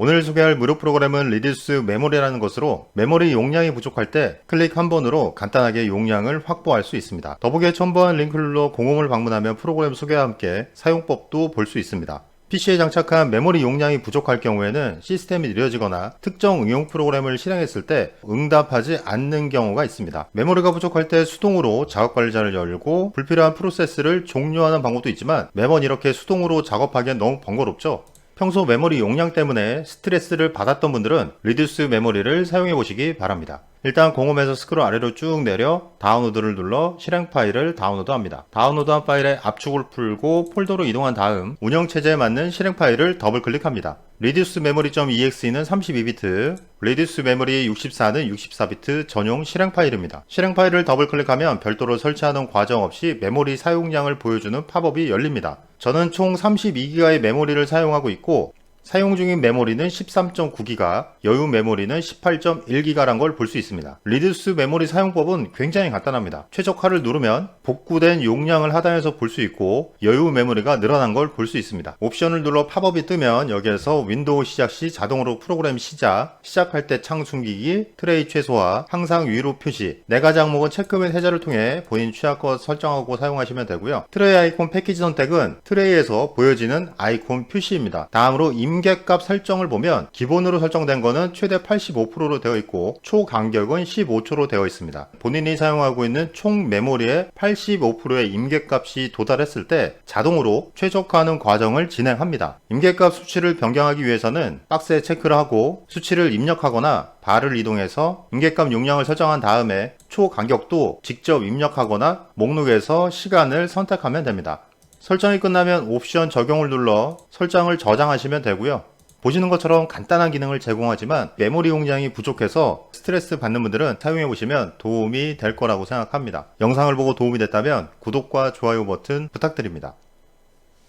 오늘 소개할 무료 프로그램은 리듀스 메모리라는 것으로 메모리 용량이 부족할 때 클릭 한 번으로 간단하게 용량을 확보할 수 있습니다. 더보기에 첨부한 링크를 눌러 공홈을 방문하면 프로그램 소개와 함께 사용법도 볼 수 있습니다. PC에 장착한 메모리 용량이 부족할 경우에는 시스템이 느려지거나 특정 응용 프로그램을 실행했을 때 응답하지 않는 경우가 있습니다. 메모리가 부족할 때 수동으로 작업 관리자를 열고 불필요한 프로세스를 종료하는 방법도 있지만 매번 이렇게 수동으로 작업하기엔 너무 번거롭죠? 평소 메모리 용량 때문에 스트레스를 받았던 분들은 리듀스 메모리를 사용해 보시기 바랍니다. 일단 공홈에서 스크롤 아래로 쭉 내려 다운로드를 눌러 실행 파일을 다운로드 합니다. 다운로드한 파일의 압축을 풀고 폴더로 이동한 다음 운영체제에 맞는 실행 파일을 더블 클릭합니다. reduce memory.exe는 32비트, reduce memory 64는 64비트 전용 실행 파일입니다. 실행 파일을 더블 클릭하면 별도로 설치하는 과정 없이 메모리 사용량을 보여주는 팝업이 열립니다. 저는 총 32기가의 메모리를 사용하고 있고 사용 중인 메모리는 13.9기가, 여유 메모리는 18.1기가란 걸 볼 수 있습니다. 리듀스 메모리 사용법은 굉장히 간단합니다. 최적화를 누르면 복구된 용량을 하단에서 볼 수 있고 여유 메모리가 늘어난 걸 볼 수 있습니다. 옵션을 눌러 팝업이 뜨면 여기에서 윈도우 시작 시 자동으로 프로그램 시작, 시작할 때 창 숨기기, 트레이 최소화, 항상 위로 표시, 내가 장목은 체크 및 해제를 통해 본인 취향껏 설정하고 사용하시면 되고요. 트레이 아이콘 패키지 선택은 트레이에서 보여지는 아이콘 표시입니다. 다음으로 임계값 설정을 보면 기본으로 설정된 거는 최대 85%로 되어 있고 초간격은 15초로 되어 있습니다. 본인이 사용하고 있는 총 메모리의 85%의 임계값이 도달했을 때 자동으로 최적화하는 과정을 진행합니다. 임계값 수치를 변경하기 위해서는 박스에 체크를 하고 수치를 입력하거나 바를 이동해서 임계값 용량을 설정한 다음에 초 간격도 직접 입력하거나 목록에서 시간을 선택하면 됩니다. 설정이 끝나면 옵션 적용을 눌러 설정을 저장하시면 되고요. 보시는 것처럼 간단한 기능을 제공하지만 메모리 용량이 부족해서 스트레스 받는 분들은 사용해 보시면 도움이 될 거라고 생각합니다. 영상을 보고 도움이 됐다면 구독과 좋아요 버튼 부탁드립니다.